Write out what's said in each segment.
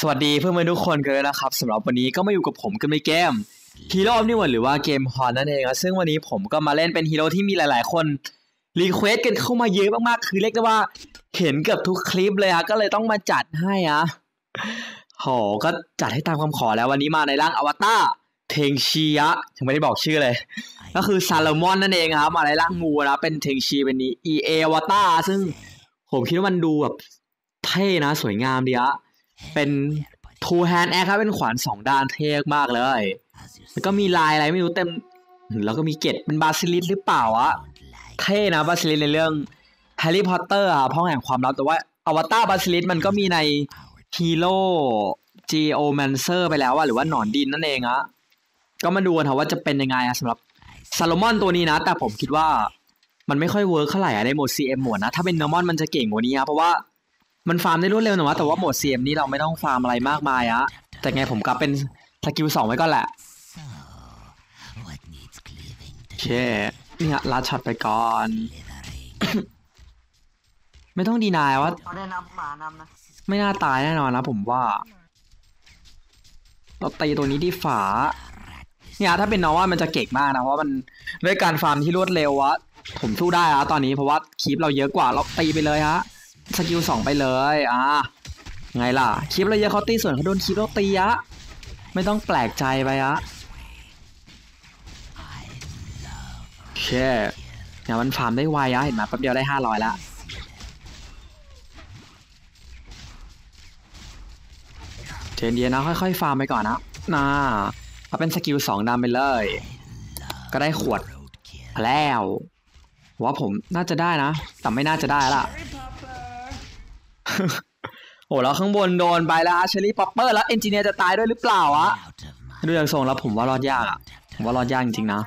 สวัสดีเพื่อนๆทุกคนกันเลยนะครับสำหรับวันนี้ก็มาอยู่กับผมกันในเกม Hero of New World หรือว่าเกมฮอนนั่นเองนะซึ่งวันนี้ผมก็มาเล่นเป็นฮีโร่ที่มีหลาย ๆ คนรีเควสกันเข้ามาเยอะมากๆคือเรียกได้ว่าเห็นเกือบทุกคลิปเลยอะก็เลยต้องมาจัดให้อะโหก็จัดให้ตามคำขอแล้ววันนี้มาในร่างอวตารเทงชียะยังไม่ได้บอกชื่อเลย ก็คือซาลมอนนั่นเองครับมาในร่างงูนะเป็นเทงชีเป็นนี้ EA อวตารซึ่งผมคิดว่ามันดูแบบเท่นะ สวยงามดีอะ เป็นทูแฮนด์แอคครับเป็นขวานสองด้านเท่มากเลยแล้วก็มีลายอะไรไม่รู้เต็ม แล้วก็มีเกตเป็นบาซิลิสหรือเปล่าอะเท่นะบาซิลิสในเรื่องแฮร์รี่พอตเตอร์อะห้องแห่งความลับแต่ว่าอวตารบาซิลิสมันก็มีในฮีโร่จีโอแมนเซอร์ไปแล้วอะหรือว่าหนอนดินนั่นเองอะก็มาดูกันครับว่าจะเป็นยังไงอะสำหรับซาโลมอนตัวนี้นะ แต่ผมคิดว่ามันไม่ค่อยเวิร์คเท่าไหร่อะในโหมด CM โหมดนะ ถ้าเป็นเนอร์มอนมันจะเก่งกว่านี้ครับเพราะว่า มันฟาร์มได้รวดเร็วหน่อยว่าแต่ว่าโหมด CM นี้เราไม่ต้องฟาร์มอะไรมากมายอะแต่ไงผมกลับเป็นสกิลสองไว้ก่อนแหละโอเคเนี่ยลัดช็อตไปก่อน ไม่ต้องดีนายว่าเขาได้นำหมานำนะไม่น่าตายแน่นอนนะผมว่า เราตีตัวนี้ที่ฝา เนี่ยถ้าเป็นนอว่ามันจะเก่งมากนะเพราะมันด้วยการฟาร์มที่รวดเร็วอะผมสู้ได้อะตอนนี้เพราะว่าคีปเราเยอะกว่าเราตีไปเลยฮะ สกิลสองไปเลย อะไงล่ะคีปราเยะเขาตีส่วนเขาโดนคีปเราตีอะ ไม่ต้องแปลกใจไปอะโอเคเนี่ยมันฟาร์มได้ไวอะเห็นไหมแป๊บเดียวได้ห้าร้อยละเจนเดียนะ ค่อยๆ ฟาร์มไปก่อนนะน่าเอาเป็นสกิลสองดำไปเลย ก็ได้ขวดแล้วว่าผมน่าจะได้นะ แต่ไม่น่าจะได้ละ โอ้แล้วข้างบนโดนไปแล้วเชอรี่ป๊อปเปอร์แล้วเอนจิเนียร์จะตายด้วยหรือเปล่าวะดูจากทรงแล้วผมว่ารอดยากอะผมว่ารอดยากจริงๆนะ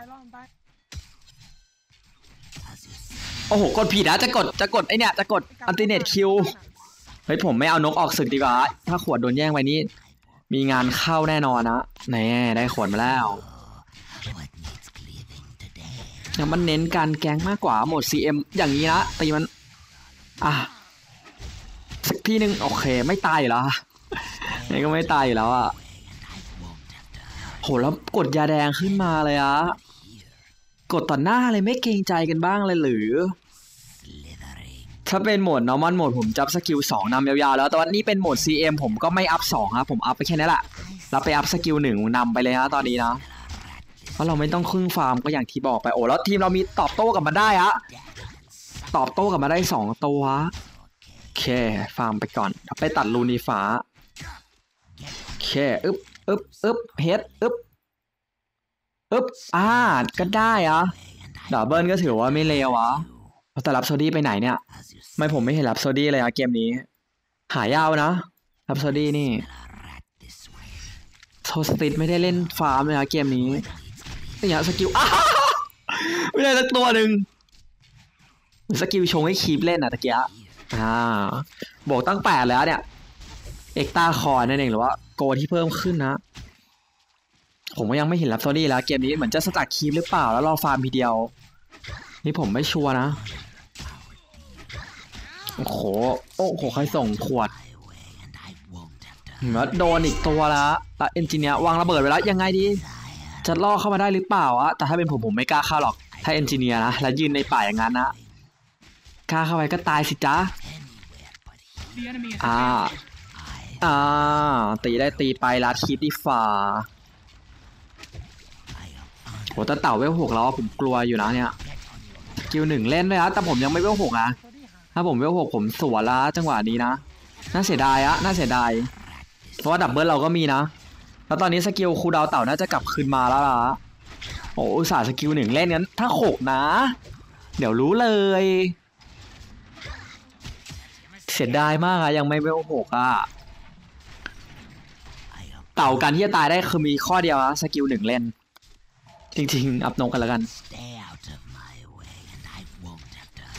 โอ้โห กดผิดนะจะกดจะกดไอเนี่ยจะกดอันติเนตคิวเฮ้ยผมไม่เอานกออกศึกดีกว่า ถ้าขวดโดนแย่งไปนี่มีงานเข้าแน่นอนนะแน่ได้ขวดมาแล้วยังมันเน้นการแกงมากกว่าโหมด CM อย่างนี้นะตีมัน อะ สักทีหนึ่งโอเค ไม่ตายอยู่แล้วอะนี่ก็ไม่ตายอยู่แล้วอะโหแล้วกดยาแดงขึ้นมาเลยอะกดต่อหน้าเลยไม่เกรงใจกันบ้างเลยหรือ ถ้าเป็นโหมด normal โหมดผมจับสกิล2นำยาวๆ แล้วแต่ว่านี่เป็นโหมด CM ผมก็ไม่อัพ2ครับผมอัพไปแค่นี้แหละแล้วไปอัพสกิลหนึ่งนำไปเลยฮะตอนนี้นะเพราะเราไม่ต้องครึ่งฟาร์มก็อย่างที่บอกไปโอ้แล้วทีมเรามีตอบโต้กลับมาได้ฮะตอบโต้กลับมาได้สองตัวโอ เค ฟาร์มไปก่อน ไปตัดลูนีฟ้า โอเค อึ๊บอึ๊บอึ๊บเฮดอึ๊บอึ๊บอ่า ก็ได้อะดับเบิลก็ถือว่าไม่เลวอะแต่รับโซดี้ไปไหนเนี่ย ไม่ผมไม่เห็นรับโซดี้เลยอะเกมนี้ หายาวนะ รับโซดี้นี่โซสติดไม่ได้เล่นฟาร์มเลยนะเกมนี้เนี่ยสกิลอ้าไม่ได้สักตัวหนึ่งสกิลชงให้คีปเล่นอะตะเกียะ อ่าบวกตั้งแปดแล้วเนี่ยเอกตาคอนั่นเองหรือว่าโกที่เพิ่มขึ้นนะ ผมก็ยังไม่เห็นรับโซดี้แล้วเกมนี้เหมือนจะสตักคีปหรือเปล่าแล้วรอฟาร์มทีเดียว นี่ผมไม่ชัวร์นะ โอ้โห โอ้โหใครส่งขวดเห็นไหมโดนอีกตัวแล้วแล้วเอนจิเนียร์วางระเบิดไปแล้วยังไงดี จะล่อเข้ามาได้หรือเปล่าอะแต่ถ้าเป็นผมผมไม่กล้าเข้าหรอก ถ้าเอนจิเนียร์นะ แล้วยืนในป่าอย่างนั้นนะกล้าเข้าไปก็ตายสิจ๊ะ อ่า อ่า ตีได้ตีไปลัดคีปดีฝ่าโหแต่เต่าเวลหกแล้วอะผมกลัวอยู่นะเนี่ยสกิลหนึ่งเล่นด้วยนะแต่ผมยังไม่เวลหกนะถ้าผมเวลหกผมสวนละจังหวะนี้นะน่าเสียดายอะน่าเสียดายเพราะว่าดับเบิลเราก็มีนะ แล้วตอนนี้สกิลคูลดาวน์เต่าน่าจะกลับคืนมาแล้วล่ะโอ้อุตส่าห์สกิลหนึ่งเล่นงั้นถ้าหกนะ เดี๋ยวรู้เลยเสียดายมากอะยังไม่เวลหกอะเต่ากันที่จะตายได้คือมีข้อเดียวอะสกิลหนึ่งเล่น จริง ๆ อัพนกกันแล้วกัน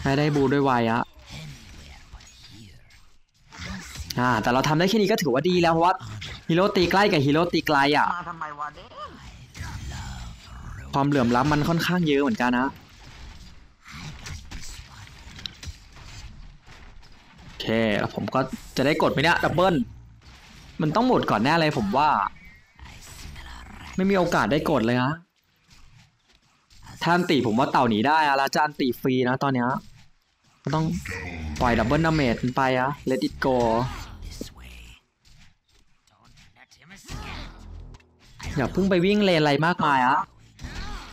ให้ได้บูด้วยไวอะอ่า แต่เราทำได้แค่นี้ก็ถือว่าดีแล้วเพราะว่าฮีโร่ตีใกล้กับฮีโร่ตีไกลอะความเหลื่อมล้ำมันค่อนข้างเยอะเหมือนกันนะ โอ เค แล้วผมก็จะได้กดไหมเนี่ยดับเบิลมันต้องหมดก่อนแน่เลยผมว่า ไม่มีโอกาสได้กดเลยฮะถ้านติผมว่าเต่าหนีได้อะแล้วจะอันติฟรีนะตอนเนี้ยก็ต้องปล่อยดับเบิลดาเมจไปอะ let it go This way. Don't let him escape. อย่าเพิ่งไปวิ่งเลนอะไรมากมายอะ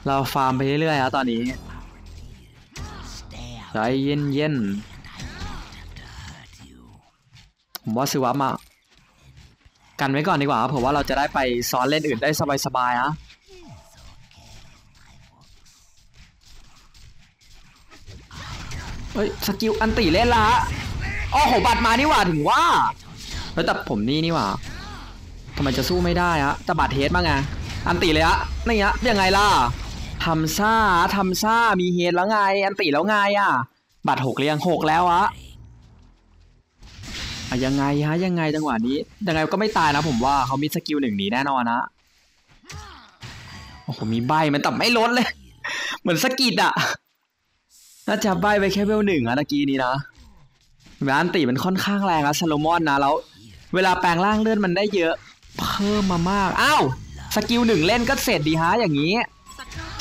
เราฟาร์มไปเรื่อยๆอะตอนนี้ใจเย็นเผมว่าซื้อวับมากันไว้ก่อนดีกว่าครับผมว่าเราจะได้ไปซ้อนเล่นอื่นได้สบายๆอะเฮ้ยสกิลอันติเล่นละโอ้โหบัตรมานี่หว่าถึงว่าเฮ้ยแต่ผมนี่นี่หว่าทำไมจะสู้ไม่ได้อะแต่บัตรเทสมางไงอันติเลยอะนี่ฮะยังไงล่ะทำซ่าทำซ่ามีเฮดแล้วไง อันติแล้วไงอะบัตรหกเรียงหกแล้วอะ อะยังไงฮะยังไงจังหวะนี้ยังไงก็ไม่ตายนะผมว่าเขามีสกิลหนึ่งหนีแน่นอนนะโอ้โหมีใบมันแต่ไม่ลดเลย เหมือนสกิดอะน่าจะใบไปแค่เวลหนึ่งอะตะกี้นี้นะแอันติมันค่อนข้างแรงอะซาโลมอนนะแล้ว เวลาแปลงร่างเลื่อนมันได้เยอะ เพิ่มมามากอ้าวสกิลหนึ่งเล่นก็เสร็จดีฮะอย่างนี้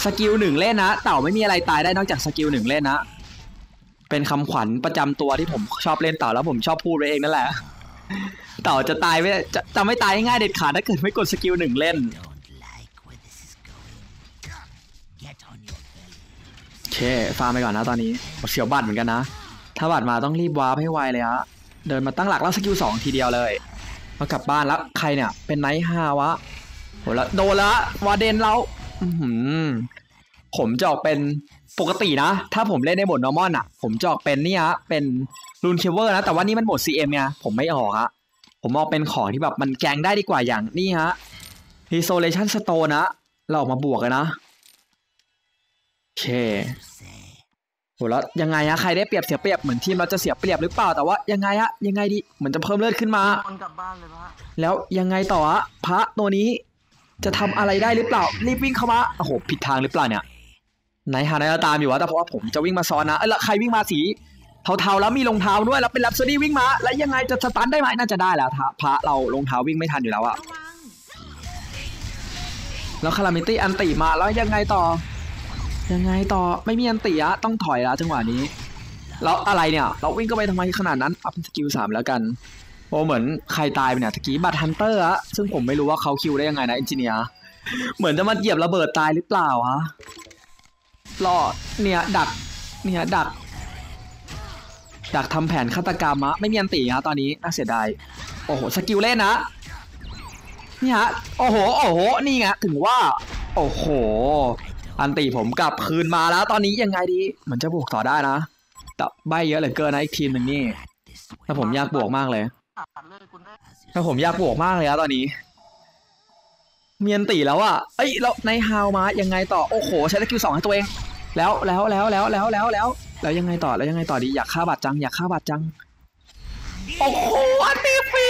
สกิลหนึ่งเล่นนะ เต่าไม่มีอะไรตายได้นอกจากสกิลหนึ่งเล่นนะ เป็นคำขวัญประจำตัวที่ผมชอบเล่นเต่าแล้วผมชอบพูดไว้เองนั่นแหละ เต่าจะตายไม่จะจะไม่ตายง่ายๆเด็ดขาดถ้าเกิดไม่กดสกิลหนึ่งเล่น Don't like where this is going. Get on your belly. โอเคฟาร์มไปก่อนนะตอนนี้เสียวบัตรเหมือนกันนะ ถ้าบัตรมาต้องรีบวาร์ปให้ไวเลยฮะเดินมาตั้งหลักแล้วสกิลสองทีเดียวเลยมากลับบ้านแล้วใครเนี่ย เป็นไนท์ฮาวะโหแล้วโดนละวาเดนเราอื้อหือ ผมจะออกเป็นปกตินะ ถ้าผมเล่นในโหมดนอร์มอนอะ ผมจะออกเป็นนี่ฮะเป็นรูนเคเวอร์นะ แต่ว่านี่มันโหมด CM ไงผมไม่ออกฮะผมออกเป็นของที่แบบมันแกงได้ดีกว่าอย่างนี่ฮะ Isolation Stone นะ เราออกมาบวกกันนะโอเคโหแล้วยังไงฮะใครได้เปรียบเสียเปรียบเหมือนทีมเราจะเสียเปรียบหรือเปล่าแต่ว่ายังไงฮะยังไงดีเหมือนจะเพิ่มเลือดขึ้นมา คนกลับบ้านเลยพระแล้วยังไงต่อฮะพระตัวนี้จะทำอะไรได้หรือเปล่า รีบวิ่งเข้ามาโอ้โหผิดทางหรือเปล่าเนี่ย ไหนหาไหนตามอยู่วะแต่เพราะว่าผมจะวิ่งมาซ้อนนะเอ้ยแล้วใครวิ่งมาสีเทาๆแล้วมีรองเท้าด้วยแล้วเป็นแรปโซดี้วิ่งมาแล้วยังไงจะสตันได้ไหมน่าจะได้แล้วทะพระเรารองเท้าวิ่งไม่ทันอยู่แล้วอะแล้วคารามิตี้อันติมาแล้วยังไงต่อ ยังไงต่อไม่มีอันติอะต้องถอยแล้วจังหวะนี้แล้วอะไรเนี่ย เราวิ่งก็ไปทำไมขนาดนั้นอัพสกิลสามแล้วกันโอ้เหมือนใครตายไปเนี่ยตะกี้บัตฮันเตอร์อะซึ่งผมไม่รู้ว่าเขาคิวได้ยังไงนะเอนจิเนียร์เหมือนจะมาเหยียบระเบิดตายหรือเปล่าฮะ รอเนี่ยดักเนี่ยดัก ดักทำแผนฆาตกรรมอะไม่มีอันติฮะตอนนี้น่าเสียดายโอ้โหสกิลเล่นนะนี่ฮะโอ้โหโอ้โหนี่ไงถึงว่า โอ้โห อันติผมกลับคืนมาแล้ว ตอนนี้ยังไงดีเหมือนจะบวกต่อได้นะแต่ใบเยอะเหลือเกินนะอีกทีมหนึ่งนี่ถ้าผมอยากบวกมากเลยถ้าผมอยากบวกมากเลยนะตอนนี้ เมียนตีแล้วอะเอ้ยแล้วในฮาวมายังไงต่อ โอ้โห ใช้สกิลสองให้ตัวเอง แล้วแล้วแล้วแล้วแล้วแล้วแล้วแล้วยังไงต่อแล้วยังไงต่อดีอยากฆ่าบัตรจังอยากฆ่าบัตรจัง โอ้โหอันนี้ฟรี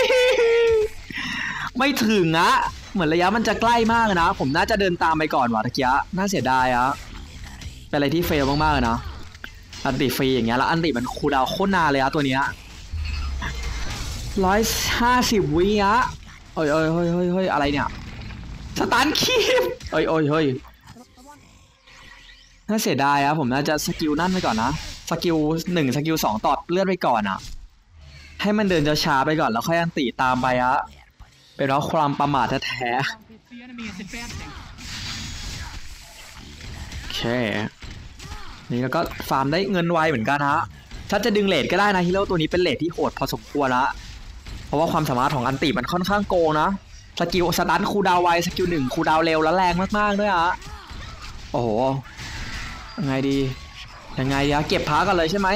ไม่ถึงอะเหมือนระยะมันจะใกล้มากนะ ผมน่าจะเดินตามไปก่อนว่ะตะกียะน่าเสียดายอะเป็นอะไรที่เฟลมากๆเลยนะอันติฟรีอย่างเงี้ยแล้วอันติมันคูดาวโคตรนานเลยอะตัวเนี้ยร้อยห้าสิบวิอะเอ้ยเอ้ยเฮ้ยเฮ้ยเฮ้ยอะไรเนี่ย สตันคีบเอ้ยเอ้ยเฮ้ยน่าเสียดายอะผมน่าจะสกิลนั่นไปก่อนนะ สกิลหนึ่งสกิลสองตอดเลือดไปก่อนอะให้มันเดินช้าไปก่อนแล้วค่อยอันติตามไปอะเป็นเพราะความประมาทแท้ๆโอเค นี่แล้วก็ฟาร์มได้เงินไวเหมือนกันฮะ ถ้าจะดึงเลทก็ได้นะฮีโร่ตัวนี้เป็นเลทที่โหดพอสมควรละ เพราะว่าความสามารถของอันติมันค่อนข้างโกงนะ สกิลสตันคูดาวไวสกิลหนึ่งคูดาวเร็วและแรงมากๆด้วยฮะโอ้โหยังไงดียังไงดีอะเก็บพ้ากันเลยใช่ไหม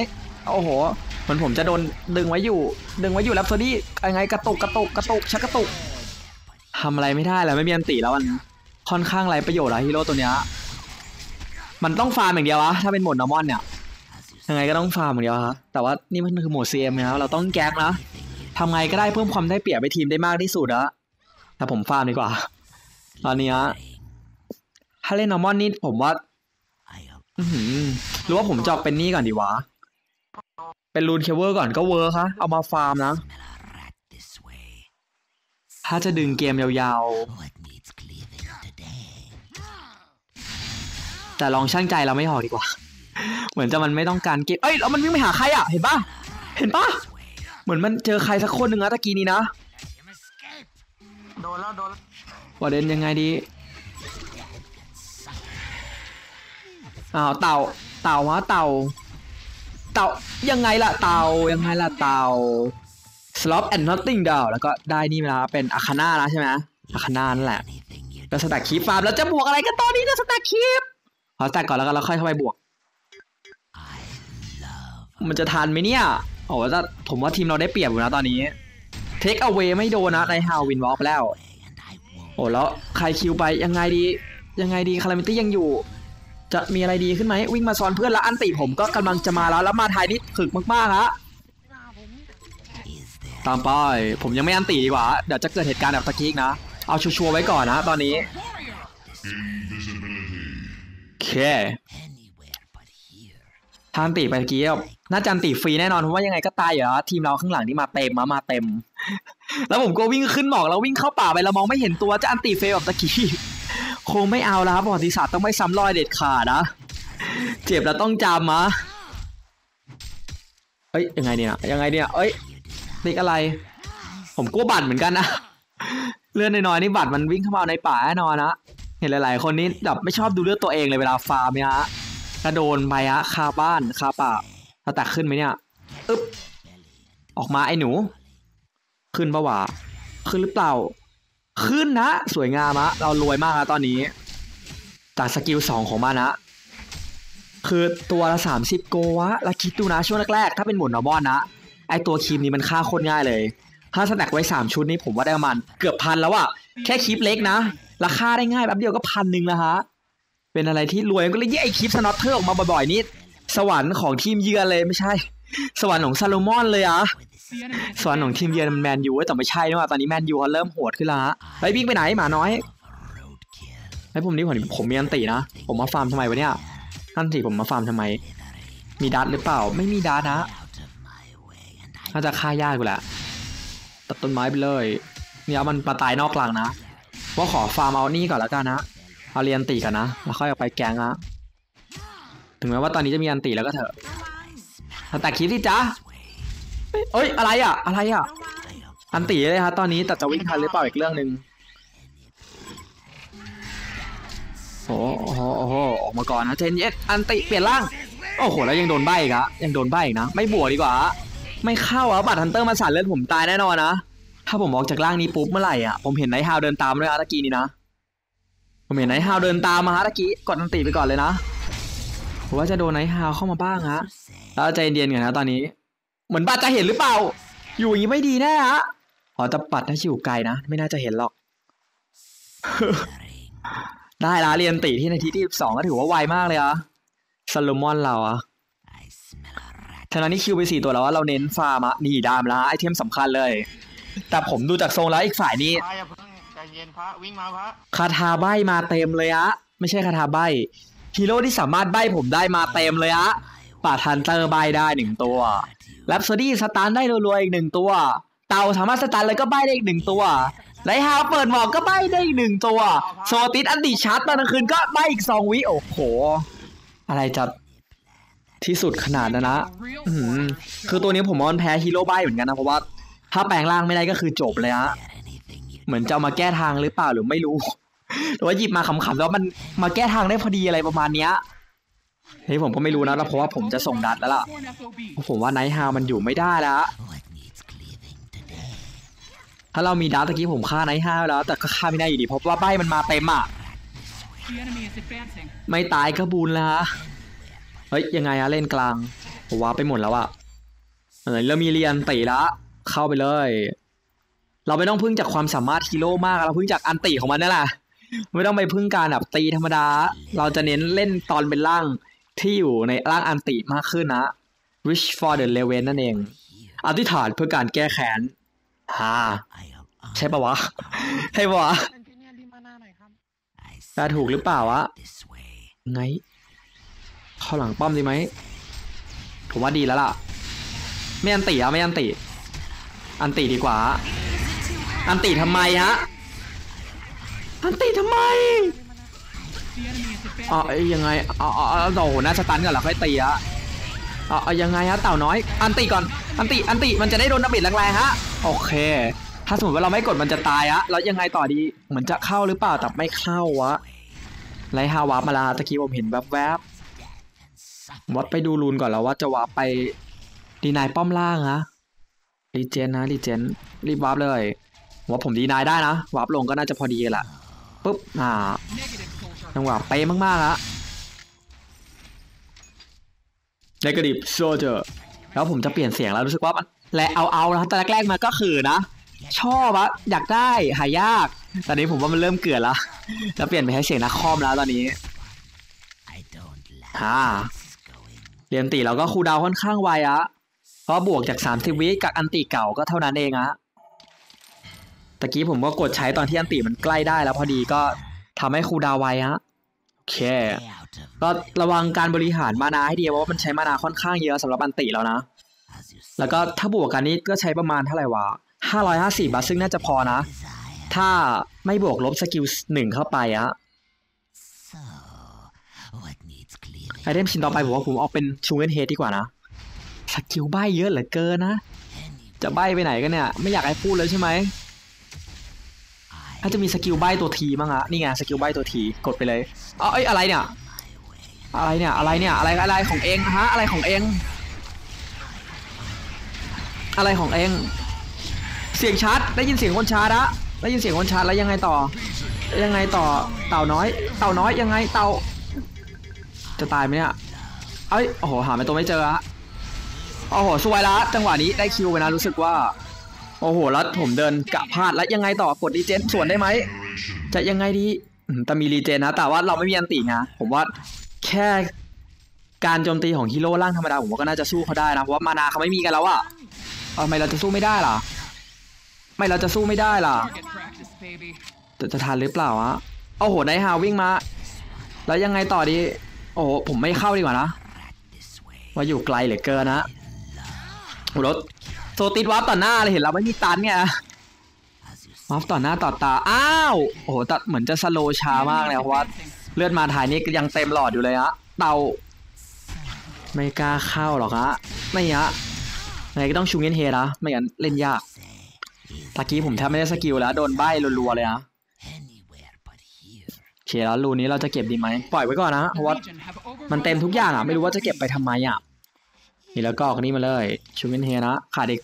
โอ้โหมือนผมจะโดนดึงไว้อยู่ ดึงไว้อยู่แล้วโซดี้ยังไงกระตุกกระตุกกระตุกชักกระตุกทำอะไรไม่ได้แล้วไม่มีอันติแล้วมันค่อนข้างไรประโยชน์อะฮีโร่ตัวเนี้ยมันต้องฟาร์มอย่างเดียววะถ้าเป็นโหมดนอร์มอนเนี่ยยังไงก็ต้องฟาร์มอย่างเดียวฮะแต่ว่านี่มันคือโหมด CM นะเราต้องแก๊กนะทำไงก็ได้เพิ่มความได้เปรียบไปทีมได้มากที่สุดอะ แต่ผมฟาร์มดีกว่า ตอนนี้ฮะถ้าเล่นนอร์มอนนี่ผมว่า I up อื้อหือหรือว่าผมจะออกเป็นนี่ก่อนดีวะ เป็นรูนเคเวอร์ก่อนก็เวิร์คฮะเอามาฟาร์มนะ smell a rat this way. ถ้าจะดึงเกมยาว What needs cleaving today? ๆแต่ลองช่างใจเราไม่ออกดีกว่า เหมือนจะมันไม่ต้องการเกม เอ้ยแล้วมันวิ่งไปหาใครอะ เห็นปะเห็นปะเหมือนมันเจอใครสักคนหนึ่งนะตะกี้นี้นะ Him escape! โดนแล้วโดนแล้วประเด็นยังไงดีอ้าวเต่าเต่าวะเต่า เต่ายังไงล่ะเต่ายังไงล่ะเต่า slop and nothing down แล้วก็ได้นี่มาแล้วเป็นอาคาน่าแล้วใช่ไหมอาคาน่านั่นแหละแล้วสแต็กคีฟฟาร์มแล้วจะบวกอะไรกันตอนนี้ก็สแต็กคีฟขอสแต็กก่อนแล้วกันแล้วค่อยเข้าไปบวก มันจะทันไหมเนี่ยโอ้โหแต่ผมว่าทีมเราได้เปรียบอยู่นะตอนนี้ เทคเอา a y ไม่โดนนะในฮาวินวอล์กไปแล้ว โอ้แล้วใครคิวไปยังไงดี ยังไงดีคารามิตี้ยังอยู่ จะมีอะไรดีขึ้นไหมวิ่งมาซ้อนเพื่อนแล้วอันติผมก็กำลังจะมาแล้วแล้วมาทายนี่ถึกมากๆฮะตามไปผมยังไม่อันติดีกว่าเดี๋ยวจะเกิดเหตุการณ์แบบตะกี้นะ เอาชัวร์ไว้ก่อนนะตอนนี้โอเค anywhere but here? ทางติไปตะกี้น่าจะอันติฟรีแน่นอนเพราะว่ายังไงก็ตายอยู่แล้วทีมเราข้างหลังนี่มาเต็มมามาเต็ม แล้วผมก็วิ่งขึ้นหมอกแล้ววิ่งเข้าป่าไปแล้วมองไม่เห็นตัวจะอันติเฟลแบบตะกี้คงไม่เอาแล้วครับประวัติศาสตร์ต้องไม่ซ้ำรอยเด็ดขาดนะเจ็บแล้วต้องจำมะเอ้ยยังไงเนี่ยยังไงเนี่ยเอ้ยติ๊กอะไร ผมกลัวบัตรเหมือนกันนะเลือดน้อยๆนี่บัตรมันวิ่งเข้ามาในป่าแน่นอนนะเห็นหลาย ๆ คนนี้แบบไม่ชอบดูเลือดตัวเองเลยเวลาฟาร์มเนี่ยฮะกระโดนไปฮะคาบ้านคาป่าถ้าแตกขึ้นไหมเนี่ยอึ๊บออกมาไอ้หนู ขึ้นปะวะขึ้นหรือเปล่า ขึ้นนะ สวยงามอะเรารวยมากนะตอนนี้ จากสกิลสองของมันนะ คือตัวละสามสิบโกวะแล้วคิดดูนะช่วงแรกๆ ถ้าเป็นหมุนนอร์บอนนะ ไอตัวครีมนี้มันฆ่าโคตรง่ายเลย ถ้าสแต็กไว้สามชุดนี้ผมว่าได้ประมาณเกือบพันแล้วอะแค่คลิปเล็กนะ ราคาได้ง่ายแป๊บเดียวก็พันหนึ่งแล้วฮะ เป็นอะไรที่รวยก็เลยยิ่งไอคลิปสน็อตเทอร์ออกมาบ่อยๆนี่สวรรค์ของทีมเยือนเลยไม่ใช่ สวรรค์ของซาโลมอนเลยอะ สวรรค์ของทีมเยือนมันแมนยูเว้ยแต่ไม่ใช่นะว่าตอนนี้แมนยูเขาเริ่มโหดขึ้นและฮะเฮ้ยวิ่งไปไหนหมาน้อย roadkill. ไอ้ผมนี่ผมผมมีอันตินะ ผมมาฟาร์มทำไมวะเนี่ยอันติผมมาฟาร์มทำไม มีดัตหรือเปล่า ไม่มีดัตนะ Out of my way, and I น่าจะฆ่ายากกูแหละตัดต้นไม้ไปเลยเนี่ยมันมาตายนอกกลางนะว่าขอฟาร์มเอานี่ก่อนแล้วกันนะเอาเรียนตีกันนะแล้วค่อยเอาไปแกงนะถึงแม้ว่าตอนนี้จะมีอันติแล้วก็เถอะแต่คิดสิจ๊ะ เอ้ยอะไรอะ อะไรอะอันติเลยฮะตอนนี้แต่จะวิ่งทันหรือเปล่าอีกเรื่องหนึ่งโอ้โหโอ้โหออกมาก่อนนะเจนเย็ดอันติเปลี่ยนร่าง โอ้โห แล้วยังโดนใบอีกอะยังโดนใบอีกนะ ไม่บวกดีกว่า ไม่เข้าอะบัตรฮันเตอร์มาสั่นเลือดผมตายแน่นอนนะ ถ้าผมออกจากร่างนี้ปุ๊บเมื่อไหร่อะ ผมเห็นไนท์ฮาวเดินตามด้วยอะตะกี้นี้นะ ผมเห็นไนท์ฮาวเดินตามมาฮะตะกี้ กดอันติไปก่อนเลยนะผมว่าจะโดนไนท์ฮาวเข้ามาบ้างฮะ แล้วใจเย็นกันนะตอนนี้ เหมือนบัตรจะเห็นหรือเปล่า อยู่อย่างนี้ไม่ดีแน่ฮะขอจะปัดถ้าอยู่ไกลนะ ไม่น่าจะเห็นหรอก ได้ละเรียนติที่นาทีที่สองก็ถือว่าไวมากเลยอะซาโลมอนเราอะ I smell a rat. ฉะนั้นนี่คิวไปสี่ตัวแล้วว่าเราเน้นฟาร์มอะนี่ดามละไอเทมสำคัญเลย แต่ผมดูจากทรงแล้วอีกฝ่ายนี้พระอย่าเพิ่งใจเย็นพระวิ่งมาพระคาถาใบมาเต็มเลยอะไม่ใช่คาถาใบฮีโร่ที่สามารถใบผมได้มาเต็มเลยอะป่าทันเตอร์ใบได้หนึ่งตัวแรปโซดี้สตาร์ได้รัวๆอีกหนึ่งตัว เต่าสามารถสตาร์เลยก็ใบได้อีกหนึ่งตัวไรฮาวเปิดหมอกก็ใบได้อีกหนึ่งตัว โซติสอันติชาร์ตตอนกลางคืนก็ใบอีกสองวิโอ้โห อะไรจะที่สุดขนาดนั้นนะอือหือคือตัวนี้ผมมันแพ้ฮีโร่ใบเหมือนกันนะ เพราะว่า ถ้าแปลงร่างไม่ได้ก็คือจบเลยฮะเหมือนจะมาแก้ทางหรือเปล่าหรือไม่รู้หรือว่าหยิบมาขำๆแล้วมันมาแก้ทางได้พอดีอะไรประมาณเนี้ย เฮ้ยผมก็ไม่รู้นะแล้วเพราะว่าผมจะส่งดัดแล้วล่ะ ผมว่าไนท์ฮาวมันอยู่ไม่ได้แล้ว ถ้าเรามีดัตตะกี้ผมฆ่าไนท์ฮาวแล้ว แต่ก็ฆ่าไม่ได้อยู่ดีเพราะว่าใบมันมาเต็มอะ ไม่ตายก็บุญแล้วฮะ เฮ้ยยังไงอะเล่นกลางผมว่าไปหมดแล้วอะเออแล้วมีเรียนตีละ เข้าไปเลย เราไม่ต้องพึ่งจากความสามารถฮีโร่มากเราพึ่งจากอันติของมันนั่นแหละ ไม่ต้องไปพึ่งการแบบตีธรรมดา เราจะเน้นเล่นตอนเป็นร่าง ที่อยู่ในร่างอันติมากขึ้นนะ wish for the level นั่นเอง อธิษฐานเพื่อการแก้แค้นฮ่า I'll ใช่ปะวะ ใช่ปะวะเอนจิเนียร์ดีมาหน้าหน่อยครับ I จะถูกหรือเปล่าวะ this way. ไง เข้าหลังป้อมดีไหม ผมว่าดีแล้วล่ะ ไม่อันติอะไม่อันติ อันติดีกว่า อันติทำไมฮะ อันติทำไม อ๋อยังไงอ๋ออ๋อโอ้โหน่าสตันกันเหรอค่อยตีฮะอ๋อยังไงฮะเต่าน้อย อันติก่อน อันติอันติมันจะได้โดนดาเมจแรงๆฮะ โอเค ถ้าสมมติว่าเราไม่กดมันจะตายฮะ แล้วยังไงต่อดี เหมือนจะเข้าหรือเปล่า แต่ไม่เข้าวะไลฮาวาร์ปมาล้วฮะตะกี้ผมเห็นแวบๆวัดไปดูรูนก่อนแล้วว่าจะวาร์ปไปดีนายป้อมล่างฮะรีเจนนะรีเจนรีบวาร์ปเลยว่าผมดีนายได้นะวาร์ปลงก็น่าจะพอดีแหละปุ๊บ อ่า จังหวะเป๊ะมากๆฮะ Negative Soldier แล้วผมจะเปลี่ยนเสียงแล้วรู้สึกว่ามันและเอาเอาๆนะแต่แรกๆมาก็คือนะ ชอบอะอยากได้หายาก ตอนนี้ผมว่ามันเริ่มเกลือนแล้วแล้วเปลี่ยนไปให้เสียงนักคอมแล้วตอนนี้ I don't like อ่า where this is going. เรียนตีเราก็คูลดาวน์ค่อนข้างไวอะเพราะบวกจาก 30 วิกับอันติเก่าก็เท่านั้นเองอะตะกี้ผมก็กดใช้ตอนที่อันติมันใกล้ได้แล้วพอดีก็ ทำให้คูดาวไวฮะโอเคก็ระวังการบริหารมานาให้ดีเพราะว่ามันใช้มานาค่อนข้างเยอะสำหรับอันติแล้วนะ แล้วก็ถ้าบวกกันนี้ก็ใช้ประมาณเท่าไหร่วะ550บาทซึ่งน่าจะพอนะ ถ้าไม่บวกลบสกิลหนึ่งเข้าไปอะไอเทมชิ้นต่อไปผมว่าผมเอาเป็นชูเกนเฮดดีกว่านะสกิลใบเยอะเหลือเกินนะ จะใบไปไหนกันเนี่ย ไม่อยากให้พูดเลยใช่ไหม ถ้าจะมีสกิลใบตัวทีมั้งอะนี่ไงสกิลใบตัวทีกดไปเลยเอาเอ้ยอะไรเนี่ยอะไรเนี่ยอะไรเนี่ยอะไรอะไรของเองฮะอะไรของเอง อะไรของเอง เสียงชัดได้ยินเสียงคนชาร์ดะได้ยินเสียงคนชาร์ดแล้วยังไงต่อ ยังไงต่อเต่าน้อย เต่าน้อยยังไงเต่า จะตายไหมเนี่ยเอ้ยโอ้โหหาไม่ตัวไม่เจอฮะโอ้โหสวยละจังหวะนี้ได้คิวไปนะรู้สึกว่า โอ้โห แล้วผมเดินกะพลาดแล้วยังไงต่อกดรีเจนส่วนได้ไหม จะยังไงดีแต่มีรีเจนนะ แต่ว่าเราไม่มีอันติไงผมว่าแค่การโจมตีของฮีโร่ร่างธรรมดาผมว่าก็น่าจะสู้เขาได้นะ เพราะว่ามานาเขาไม่มีกันแล้วอะทำไมเราจะสู้ไม่ได้ล่ะ ไม่เราจะสู้ไม่ได้ล่ะ จะจะทันหรือเปล่าอะโอ้โหไนฮาวิ่งมา แล้วยังไงต่อดี โอ้ผมไม่เข้าดีกว่านะว่าอยู่ไกลเหลือเกินนะรถ ซติดวาร์ปต่อหน้าเลยเห็นเราไม่มีตันไง As you วาร์ปต่อหน้าต่อตา อ้าว โอ้โหตัดเหมือนจะสโลว์ช้ามากเลยเพราะว่าเลือดมาถ่ายนี่ยังเต็มหลอดอยู่เลยฮะ เตา ไม่กล้าเข้าหรอกฮะ ไม่ฮะยังไงก็ต้องชูเงินเฮนะไม่งั้นเล่นยาก ตะกี้ผมแทบไม่ได้สกิลแล้ว โดนใบ้รัวๆเลยนะโอเคแล้วรูนี้เราจะเก็บดีไหม ปล่อยไว้ก่อนนะ เพราะว่ามันเต็มทุกอย่างอะ ไม่รู้ว่าจะเก็บไปทำไมอะ นี่แล้วก็ออกนี่มาเลยชูเงินเฮนะขาดอีก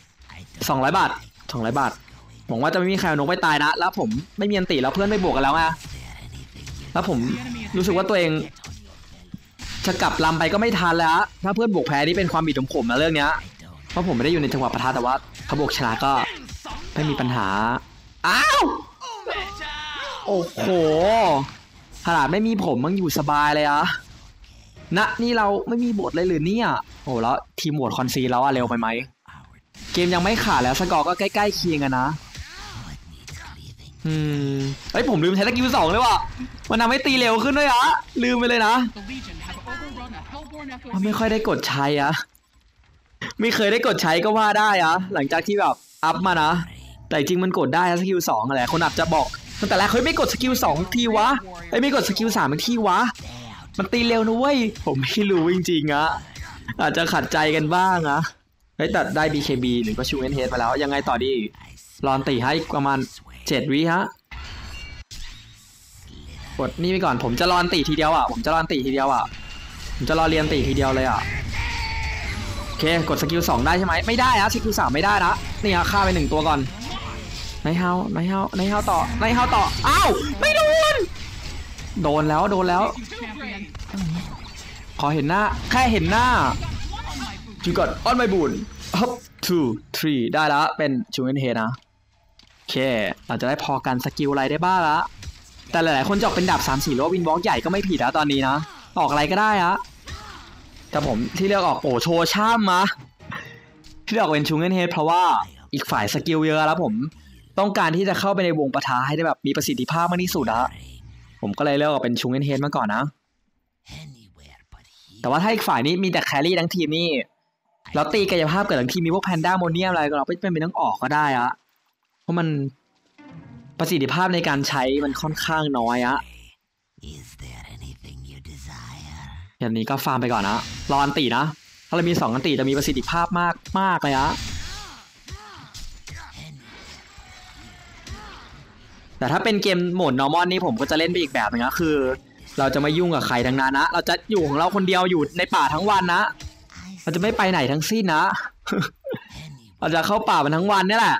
สองร้อยบาทสองร้อยบาทหวังว่าจะไม่มีใครนกไปตายนะ แล้วผมไม่มีอันติแล้วเพื่อนไม่บวกกันแล้วไงแล้วผมรู้สึกว่าตัวเองจะกลับลำไปก็ไม่ทันแล้ว ถ้าเพื่อนบวกแพ้นี่เป็นความผิดของผมนะเรื่องเนี้ย เพราะผมไม่ได้อยู่ในจังหวะประทะแต่ว่าเขาบวกชนะก็ไม่มีปัญหา อ้าว โอ้โหขนาดไม่มีผมมันอยู่สบายเลยอะ นะ นี่เราไม่มีบทเลยหรือเนี่ยโอ้แล้วทีมโหวตคอนซีแล้วอะเร็วไปไหม our เกมยังไม่ขาดแล้วสกอร์ก็ใกล้ๆเคียงกันนะ what needs clearing. อืมเฮ้ยผมลืมใช้สกิลสองเลยว่ะมันทำให้ตีเร็วขึ้นด้วยอะลืมไปเลยนะ The Legion have overrun a Hellborn มัน FOB. ไม่ค่อยได้กดใช้อะไม่เคยได้กดใช้ก็ว่าได้อะหลังจากที่แบบอัพมานะ แต่จริงมันกดได้นะสกิลสองอะไรคนอาจจะบอกตั้งแต่แรกเฮ้ยไม่กดสกิลสองทีวะเฮ้ยไม่กดสกิลสามทีวะ มันตีเร็วนะเว้ย ผมไม่รู้จริงๆอะอาจจะขัดใจกันบ้างอะเฮ้ยแต่ได้ BKB หรือว่าชูเอ็นเฮดมาแล้ว ยังไงต่อดี รอนตีให้ประมาณเจ็ดวิฮะกดนี่ไปก่อนผมจะรอนตีทีเดียวอะ ผมจะรอนตีทีเดียวอะ ผมจะรอเรียนตีทีเดียวเลยอะ โอเค กดสกิลสองได้ใช่ไหมไม่ได้อะสกิลสามไม่ได้นะนี่ฮะฆ่าไปหนึ่งตัวก่อนไนเฮาไนเฮาไนเฮาต่อไนเฮาต่อ อ้าว ไม่โดน โดนแล้วโดนแล้ว ขอเห็นหน้า แค่เห็นหน้าจูกดออนไมบูนฮับ two three ได้แล้ว เป็นชูเงินเฮนะ โอเค เราจะได้พอกันสกิลอะไรได้บ้างละ แต่หลายๆ คนจอกเป็นดาบ3 4หรือว่าวินบล็อกใหญ่ก็ไม่ผิดนะตอนนี้นะ ออกอะไรก็ได้อะแต่ผมที่เลือกออกโอ้โชช่ามมาที่เลือกออกเป็นชูเงินเฮดเพราะว่าอีกฝ่ายสกิลเยอะแล้วผม ต้องการที่จะเข้าไปในวงปะทะให้ได้แบบมีประสิทธิภาพมากที่สุดอะ ผมก็เลยเลือกออกเป็นชูเงินเฮดมาก่อนนะ Anywhere but here. แต่ว่าถ้าอีกฝ่ายนี้มีแต่แครี่ทั้งทีมนี่แล้วตีกายภาพเกิดทั้งทีมมีพวกแพนด้าโมเนียมอะไรก็เราไม่เป็นไปต้องออกก็ได้อะเพราะมันประสิทธิภาพในการใช้มันค่อนข้างน้อยอะ Is there anything you desire? อย่างนี้ก็ฟาร์มไปก่อนนะรออันตีนะ ถ้าเรามีสองอันตีจะมีประสิทธิภาพมากมากเลยอะ แต่ถ้าเป็นเกมโหมด normal นี่ผมก็จะเล่นไปอีกแบบหนึงนะคือ เราจะไม่ยุ่งกับใครทั้งนั้นนะ เราจะอยู่ของเราคนเดียวอยู่ในป่าทั้งวันนะ เราจะไม่ไปไหนทั้งสิ้นนะ เราจะเข้าป่ามันทั้งวันนี่แหละ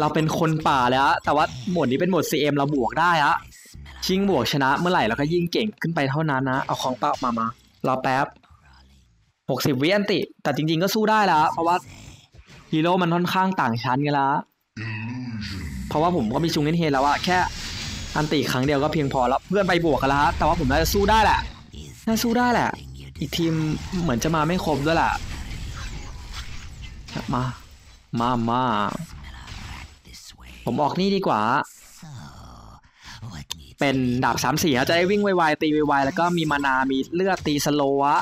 เราเป็นคนป่าแล้ว แต่ว่าโหมดนี้เป็นโหมด CM เราบวกได้อะชิงบวกชนะเมื่อไหร่เราก็ยิ่งเก่งขึ้นไปเท่านั้นนะ เอาของเป้ามามารอแป๊บ60วิอันติ แต่จริง ๆ ก็สู้ได้แล้ว เพราะว่าฮีโร่มันค่อนข้างต่างชั้นกันแล้ว ราะว่าผมก็มีชุงเล่นเฮแล้วอะแค่อันติครั้งเดียวก็เพียงพอแล้วเพื่อนไปบวกกันแล้วฮะแต่ว่าผมน่าจะสู้ได้แหละน่าสู้ได้แหละ อีกทีมเหมือนจะมาไม่ครบด้วยแหละมา มามาผมออกนี่ดีกว่า เป็นดาบสามสีจะได้วิ่งไวๆตีไวๆแล้วก็มีมานามีเลือดตีสโลวะ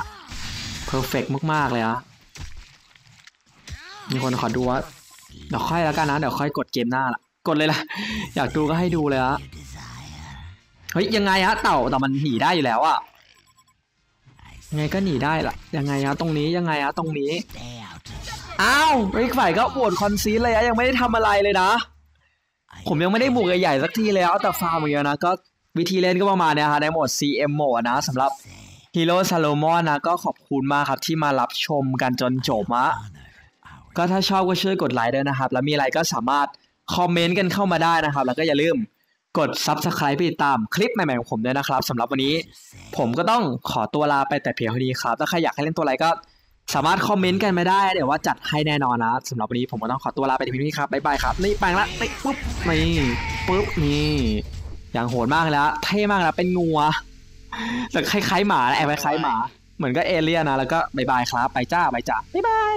เพอร์เฟกมากๆเลยอะมีคนขอดูว่าเดี๋ยวค่อยแล้วกันนะ เดี๋ยวค่อยกดเกมหน้าละ กดเลยละอยากดูก็ให้ดูเลยอะเฮ้ยยังไงฮะเต่าแต่มันหนีได้อยู่แล้วอะยังไงก็หนีได้ละยังไงฮะตรงนี้ยังไงฮะตรงนี้อ้าวอีกฝ่ายก็ปวดคอนซีดเลยอะยังไม่ได้ทำอะไรเลยนะ ผมยังไม่ได้บุกใหญ่ๆสักทีเลยอะเอาแต่ฟาร์มอย่างเงี้ยนะก็วิธีเล่นก็ประมาณเนี้ยฮะในโหมด CM โหมดนะสำหรับฮีโร่ซาโลมอนนะก็ขอบคุณมากครับที่มารับชมกันจนจบอะก็ถ้าชอบก็ช่วยกดไลค์ด้วยนะครับ แล้วมีอะไรก็สามารถ คอมเมนต์กันเข้ามาได้นะครับ แล้วก็อย่าลืมกด Subscribe ไปติดตามคลิปใหม่ๆของผมด้วยนะครับสำหรับวันนี้ผมก็ต้องขอตัวลาไปแต่เพียงเท่านี้ครับ ถ้าใครอยากให้เล่นตัวอะไรก็สามารถคอมเมนต์กันมาได้ เดี๋ยวว่าจัดให้แน่นอนนะสำหรับวันนี้ผมก็ต้องขอตัวลาไปแต่เพียงเท่านี้ครับบ๊ายบายครับ นี่ไปละนี่ปุ๊บนี่ปุ๊บนี่อย่างโหดมากเลยละเท่มากแล้วเป็นงัวแต่คล้ายๆหมาแอบคล้ายๆหมา เหมือนก็เอเลี่ยนนะแล้วก็บ๊ายบายครับ ไปจ้าไปจ้าบ๊ายบาย